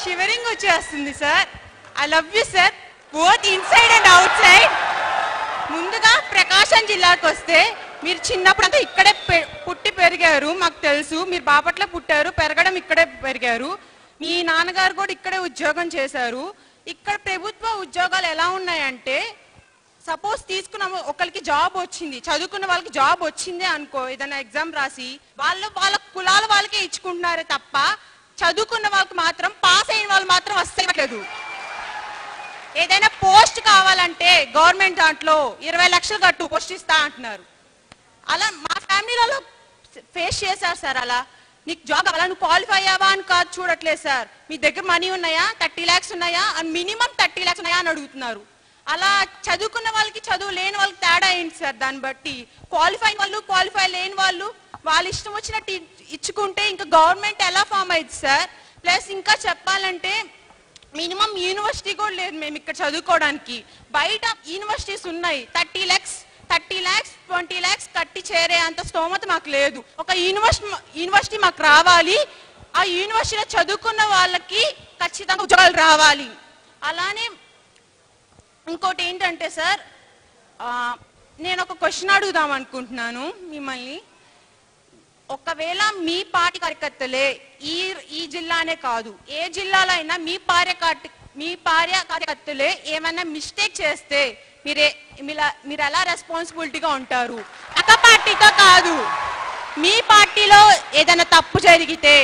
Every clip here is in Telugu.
షివరింగ్ వచ్చేస్తుంది sir I love you sir both inside and outside ముందుగా ప్రకాశం జిల్లాకు వస్తే మీరు చిన్నప్పుడంతా ఇక్కడే పె- పుట్టి పెరిగారు మాకు తెలుసు. మీరు బాపట్ల పుట్టారు పెరగడం ఇక్కడే పెరిగారు. మీ నాన్నగారు కూడా ఇక్కడే ఉద్యోగం చేశారు. ఇక్కడ ప్రభుత్వ ఉద్యోగాలు ఎలా ఉన్నాయంటే సపోజ్ తీసుకున్న ఒకరికి జాబ్ వచ్చింది చదువుకున్న వాళ్ళకి జాబ్ వచ్చిందే అనుకో ఏదైనా ఎగ్జామ్ రాసి వాళ్ళు వాళ్ళ కులాల వాళ్ళకే ఇచ్చుకుంటున్నారే తప్ప చదువుకున్న వాళ్ళకి మాత్రం పాస్ అయిన వాళ్ళు మాత్రం వస్తలేదు ఏదైనా పోస్ట్ కావాలంటే గవర్నమెంట్ దాంట్లో ఇరవై లక్షలు కట్టు పోస్ట్ ఇస్తా అంటున్నారు. అలా మా ఫ్యామిలీలలో ఫేస్ చేశారు సార్ అలా. నీకు జాబ్ అలా నువ్వు క్వాలిఫై అయ్యావా అని కాదు చూడట్లేదు సార్. మీ దగ్గర మనీ ఉన్నాయా? థర్టీ ల్యాక్స్ ఉన్నాయా? అని మినిమం థర్టీ ల్యాక్స్ ఉన్నాయా అని అడుగుతున్నారు. అలా చదువుకున్న వాళ్ళకి చదువు లేని వాళ్ళకి తేడా ఏంటి సార్? దాన్ని బట్టి క్వాలిఫై వాళ్ళు క్వాలిఫై లేని వాళ్ళు వాళ్ళ ఇష్టం వచ్చినట్టు ఇచ్చుకుంటే ఇంకా గవర్నమెంట్ ఎలా ఫామ్ అయింది సార్? ప్లస్ ఇంకా చెప్పాలంటే మినిమం యూనివర్సిటీ కూడా లేదు మేము ఇక్కడ చదువుకోవడానికి. బయట యూనివర్సిటీస్ ఉన్నాయి. Thirty lakhs thirty lakhs twenty lakhs కట్టి చేరే అంత స్తోమత మాకు లేదు. ఒక యూనివర్సిటీ యూనివర్సిటీ మాకు రావాలి. ఆ యూనివర్సిటీలో చదువుకున్న వాళ్ళకి ఖచ్చితంగా ఉద్యోగాలు రావాలి. అలానే ఇంకోటి ఏంటంటే సార్ నేను ఒక క్వశ్చన్ అడుగుదాం అనుకుంటున్నాను మిమ్మల్ని. ఒకవేళ మీ పార్టీ కార్యకర్తలే ఈ ఈ జిల్లానే కాదు ఏ జిల్లాలో అయినా మీ పార్య మీ పార్య కార్యకర్తలే ఏమైనా మిస్టేక్ చేస్తే మీరే మీరు ఎలా రెస్పాన్సిబిలిటీగా ఉంటారు? ఒక పార్టీతో కాదు. మీ పార్టీలో ఏదైనా తప్పు జరిగితే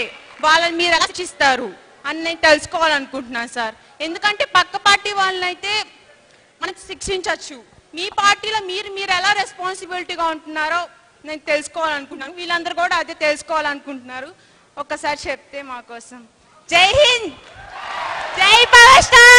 వాళ్ళని మీరు ఎలా శిక్షిస్తారు? అని నేను తెలుసుకోవాలనుకుంటున్నాను సార్. ఎందుకంటే పక్క పార్టీ వాళ్ళనైతే మనం శిక్షించవచ్చు మీ పార్టీలో మీరు మీరు ఎలా రెస్పాన్సిబిలిటీగా ఉంటున్నారో నేను తెలుసుకోవాలనుకుంటున్నాను. వీళ్ళందరూ కూడా అదే తెలుసుకోవాలనుకుంటున్నారు. ఒక్కసారి చెప్తే మా కోసం. జై హింద్! జై పవర్ స్టార్!